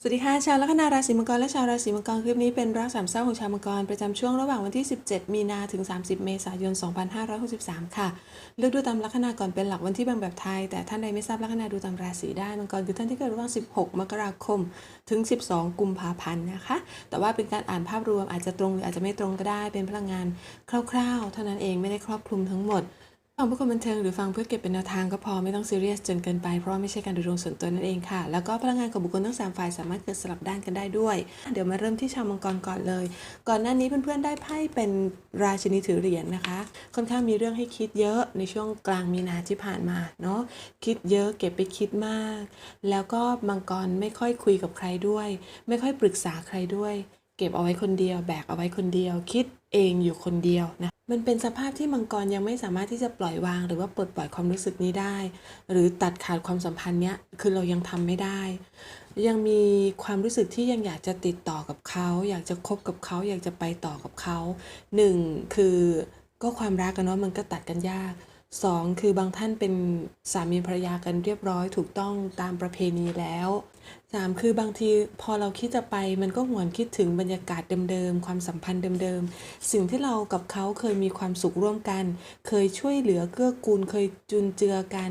สวัสดีค่ะชาวลัคนาราศีมังกรและชาวราศีมังกรคลิปนี้เป็นรักสามเศร้าของชาวมังกรประจำช่วงระหว่างวันที่ 17 มีนาถึง 30 เมษายน 2563 ค่ะ เลือกดูตามลัคนาก่อนเป็นหลักวันที่บ่งแบบไทย แต่ท่านใดไม่ทราบลัคนาดูตามราศีได้มังกรคือท่านที่เกิดระหว่าง 16 มกราคมถึง 12 กุมภาพันธ์นะคะ แต่ว่าเป็นการอ่านภาพรวมอาจจะตรงหรืออาจจะไม่ตรงก็ได้เป็นพลังงานคร่าว ๆ เท่านั้นเองไม่ได้ครอบคลุมทั้งหมด ฟังเพื่อความบันเทิงหรือฟังเพื่อเก็บเป็นแนวทางก็พอไม่ต้องซีเรียสจนเกินไปเพราะไม่ใช่การดูดวงส่วนตัวนั่นเองค่ะ แล้วก็พลังงานของบุคคลทั้งสามฝ่ายสามารถเกิดสลับด้านกันได้ด้วย เดี๋ยวมาเริ่มที่ชาวมังกรก่อนเลย ก่อนหน้านี้เพื่อนๆได้ไพ่เป็นราชินีถือเหรียญนะคะ ค่อนข้างมีเรื่องให้คิดเยอะในช่วงกลางมีนาที่ผ่านมาเนาะคิดเยอะเก็บไปคิดมาก แล้วก็มังกรไม่ค่อยคุยกับใครด้วย ไม่ค่อยปรึกษาใครด้วย เก็บเอาไว้คนเดียว แบกเอาไว้คนเดียว คิดเองอยู่คนเดียวนะมันเป็นสภาพที่มังกรยังไม่สามารถที่จะปล่อยวาง หรือว่าปลดปล่อยความรู้สึกนี้ได้ หรือตัดขาดความสัมพันธ์เนี้ยคือเรายังทำไม่ได้ ยังมีความรู้สึกที่ยังอยากจะติดต่อกับเขา อยากจะคบกับเขา อยากจะไปต่อกับเขาหนึ่งคือก็ความรักกันเนาะมันก็ตัดกันยาก สองคือบางท่านเป็นสามีภรรยากันเรียบร้อยถูกต้องตามประเพณีแล้วสามคือบางทีพอเราคิดจะไปมันก็หวนคิดถึงบรรยากาศเดิมๆ ความสัมพันธ์เดิมๆ สิ่งที่เรากับเขาเคยมีความสุขร่วมกัน เคยช่วยเหลือเกื้อกูล เคยจุนเจือกัน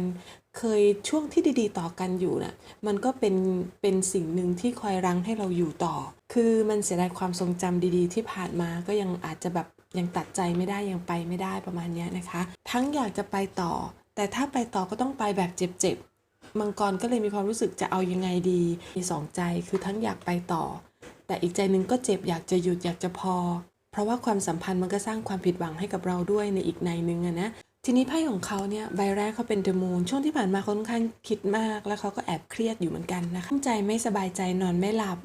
เคยช่วงที่ดีๆ ต่อกันอยู่น่ะมันก็เป็นเป็นสิ่งหนึ่งที่คอยรั้งให้เราอยู่ต่อ คือมันเสียดายความทรงจำดีๆ ที่ผ่านมาก็ยังอาจจะแบบ ยังตัดใจไม่ได้ยังไปไม่ได้ประมาณนี้นะคะ ทั้งอยากจะไปต่อ แต่ถ้าไปต่อก็ต้องไปแบบเจ็บๆมังกรก็เลยมีความรู้สึกจะเอายังไงดี มีสองใจคือทั้งอยากไปต่อ แต่อีกใจหนึ่งก็เจ็บอยากจะหยุดอยากจะพอ เพราะว่าความสัมพันธ์มันก็สร้างความผิดหวังให้กับเราด้วยในอีกในหนึ่งอะนะทีนี้ไพ่ของเขาเนี่ยใบแรกเขาเป็นเดอะมูนช่วงที่ผ่านมาเขาค่อนข้างคิดมาก แล้วเขาก็แอบเครียดอยู่เหมือนกันนะคะใจไม่สบายใจนอนไม่หลับ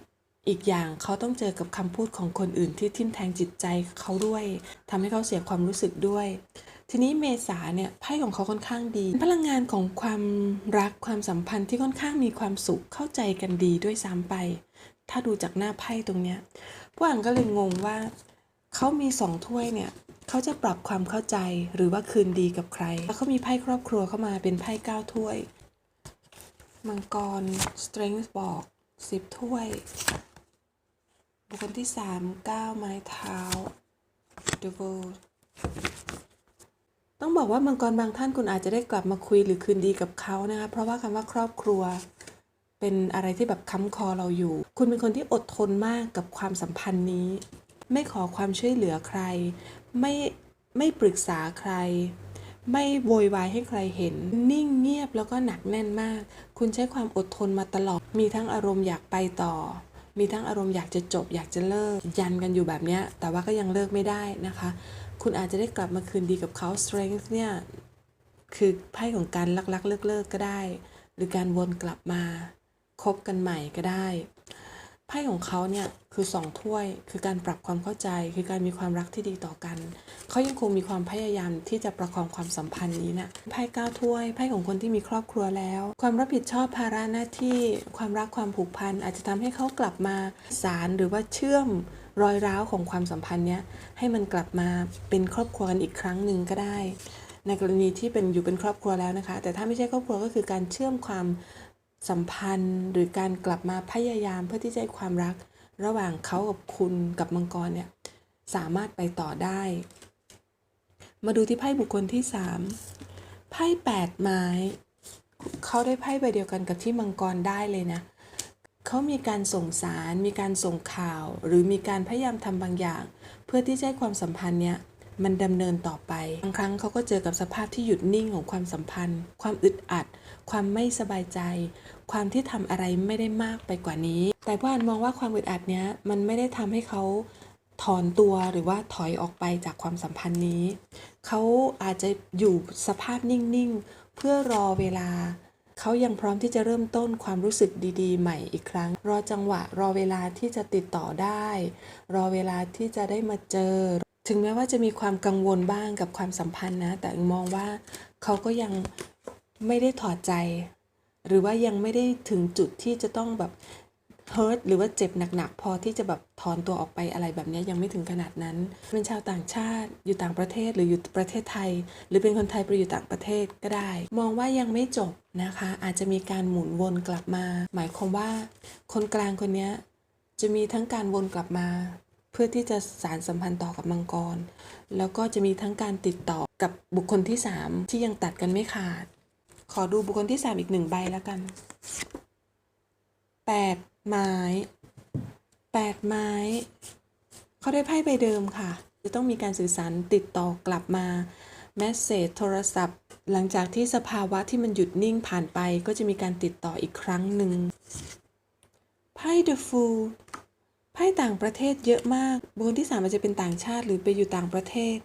อีกอย่างเขาต้องเจอกับคำพูดของคนอื่นที่ทิ่มแทงจิตใจเขาด้วยทำให้เขาเสียความรู้สึกด้วย ทีนี้เมษาเนี่ยไพ่ของเขาค่อนข้างดี พลังงานของความรักความสัมพันธ์ที่ค่อนข้างมีความสุขเข้าใจกันดีด้วยซ้ำไป ถ้าดูจากหน้าไพ่ตรงเนี้ยพวกอ่านก็เลยงงว่าเขามีสองถ้วยเนี่ยเขาจะปรับความเข้าใจหรือว่าคืนดีกับใครแล้วเขามีไพ่ครอบครัวเข้ามาเป็นไพ่เก้าถ้วย มังกร strength บอกสิบถ้วย บุคคลที่สามก้าไม้เท้า the world ต้องบอกว่ามังกรบางท่านคุณอาจจะได้กลับมาคุยหรือคืนดีกับเขานะคะเพราะว่าคำว่าครอบครัว เป็นอะไรที่แบบค้ำคอเราอยู่ คุณเป็นคนที่อดทนมากกับความสัมพันธ์นี้ ไม่ขอความช่วยเหลือใคร ไม่ไม่ปรึกษาใคร ไม่โวยวายให้ใครเห็น นิ่งเงียบแล้วก็หนักแน่นมาก คุณใช้ความอดทนมาตลอดมีทั้งอารมณ์อยากไปต่อ มีทั้งอารมณ์อยากจะจบ อยากจะเลิก ยันกันอยู่แบบนี้แต่ว่าก็ยังเลิกไม่ได้นะคะ คุณอาจจะได้กลับมาคืนดีกับเขา strength เนี่ยคือไพ่ของการลักๆเลิกๆก็ได้ หรือการวนกลับมาคบกันใหม่ก็ได้ ไพ่ของเขาเนี่ยคือสองถ้วย คือการปรับความเข้าใจ คือการมีความรักที่ดีต่อกัน เขายังคงมีความพยายามที่จะประคองความสัมพันธ์นี้นะไพ่เก้าถ้วย ไพ่ของคนที่มีครอบครัวแล้ว ความรับผิดชอบภาระหน้าที่ ความรักความผูกพันอาจจะทำให้เขากลับมาสารหรือว่าเชื่อมรอยร้าวของความสัมพันธ์เนี้ยให้มันกลับมาเป็นครอบครัวกันอีกครั้งหนึ่งก็ได้ ในกรณีที่เป็นอยู่เป็นครอบครัวแล้วนะคะ แต่ถ้าไม่ใช่ครอบครัวก็คือการเชื่อมความ สัมพันธ์หรือการกลับมาพยายามเพื่อที่จะให้ความรัก ระหว่างเขากับคุณกับมังกรเนี่ยสามารถไปต่อได้ มาดูที่ไพ่บุคคลที่สามไพ่แปดไม้เขาได้ไพ่ใบเดียวกันกับที่มังกรได้เลยนะเขามีการส่งสาร มีการส่งข่าว หรือมีการพยายามทำบางอย่าง เพื่อที่จะให้ความสัมพันธ์เนี้ย มันดำเนินต่อไป บางครั้งเขาก็เจอกับสภาพที่หยุดนิ่งของความสัมพันธ์ ความอึดอัด ความไม่สบายใจ ความที่ทำอะไรไม่ได้มากไปกว่านี้ แต่พ่ออันมองว่าความอึดอัดเนี้ยมันไม่ได้ทำให้เขาถอนตัวหรือว่าถอยออกไปจากความสัมพันธ์นี้ เขาอาจจะอยู่สภาพนิ่งๆ เพื่อรอเวลา เขายังพร้อมที่จะเริ่มต้นความรู้สึกดีๆ ใหม่อีกครั้ง รอจังหวะ รอเวลาที่จะติดต่อได้ รอเวลาที่จะได้มาเจอ ถึงแม้ว่าจะมีความกังวลบ้างกับความสัมพันธ์นะ แต่มองว่าเขาก็ยังไม่ได้ถอดใจ หรือว่ายังไม่ได้ถึงจุดที่จะต้องแบบเฮิร์ตหรือว่าเจ็บหนักๆ พอที่จะแบบถอนตัวออกไปอะไรแบบนี้ยังไม่ถึงขนาดนั้น เป็นชาวต่างชาติอยู่ต่างประเทศหรืออยู่ประเทศไทย หรือเป็นคนไทยไปอยู่ต่างประเทศก็ได้ มองว่ายังไม่จบนะคะ อาจจะมีการหมุนวนกลับมา หมายความว่าคนกลางคนนี้จะมีทั้งการวนกลับมา เพื่อที่จะสารสัมพันธ์ต่อกับมังกร แล้วก็จะมีทั้งการติดต่อกับบุคคลที่ 3 ที่ยังตัดกันไม่ขาด ขอดูบุคคลที่ 3 อีกหนึ่งใบแล้วกัน 8 ไม้ 8 ไม้ เขาได้ไพ่ใบเดิมค่ะ จะต้องมีการสื่อสารติดต่อกลับมาแมสเซจโทรศัพท์ หลังจากที่สภาวะที่มันหยุดนิ่งผ่านไป ก็จะมีการติดต่ออีกครั้งหนึ่งไพ่ The Fool พ่ต่างประเทศเยอะมากบุคคลที่สามอาจจะเป็นต่างชาติหรือไปอยู่ต่างประเทศ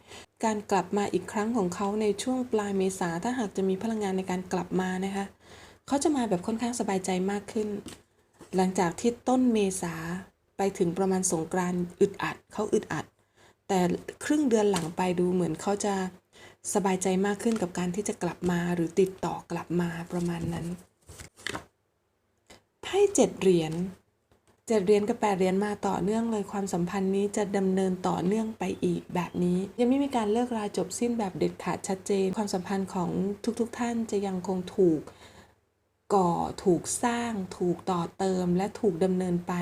การกลับมาอีกครั้งของเขาในช่วงปลายเมษาถ้าหากจะมีพลังงานในการกลับมานะคะ เขาจะมาแบบค่อนข้างสบายใจมากขึ้น หลังจากที่ต้นเมษาไปถึงประมาณสงกรานต์อึดอัดเขาอึดอัด แต่ครึ่งเดือนหลังไปดูเหมือนเขาจะสบายใจมากขึ้นกับการที่จะกลับมาหรือติดต่อกลับมาประมาณนั้นไพ่เจ็ดเหรียญ เจ็ดเหรียญกับแปดเหรียญมาต่อเนื่องเลยความสัมพันธ์นี้จะดำเนินต่อเนื่องไปอีกแบบนี้ ยังไม่มีการเลิกราจบสิ้นแบบเด็ดขาดชัดเจน ความสัมพันธ์ของทุกๆทท่านจะยังคงถูกก่อถูกสร้าง ถูกต่อเติมและถูกดำเนินไป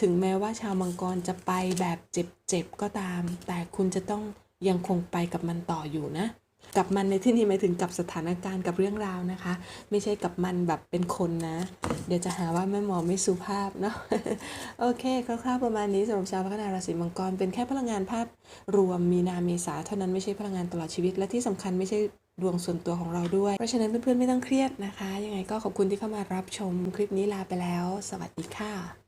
ถึงแม้ว่าชาวมังกรจะไปแบบเจ็บๆก็ตาม แต่คุณจะต้องยังคงไปกับมันต่ออยู่นะ กับมันในที่นี้หมายถึงกับสถานการณ์กับเรื่องราวนะคะ ไม่ใช่กับมันแบบเป็นคนนะ เดี๋ยวจะหาว่าแม่หมอไม่สุภาพเนาะโอเคคร่าวๆประมาณนี้สำหรับชาวลัคนาราศีมังกรเป็นแค่พลังงานภาพรวมมีนาเมษาเท่านั้นไม่ใช่พลังงานตลอดชีวิต และที่สำคัญไม่ใช่ดวงส่วนตัวของเราด้วย เพราะฉะนั้นเพื่อนๆไม่ต้องเครียดนะคะ ยังไงก็ขอบคุณที่เข้ามารับชมคลิปนี้ลาไปแล้ว สวัสดีค่ะ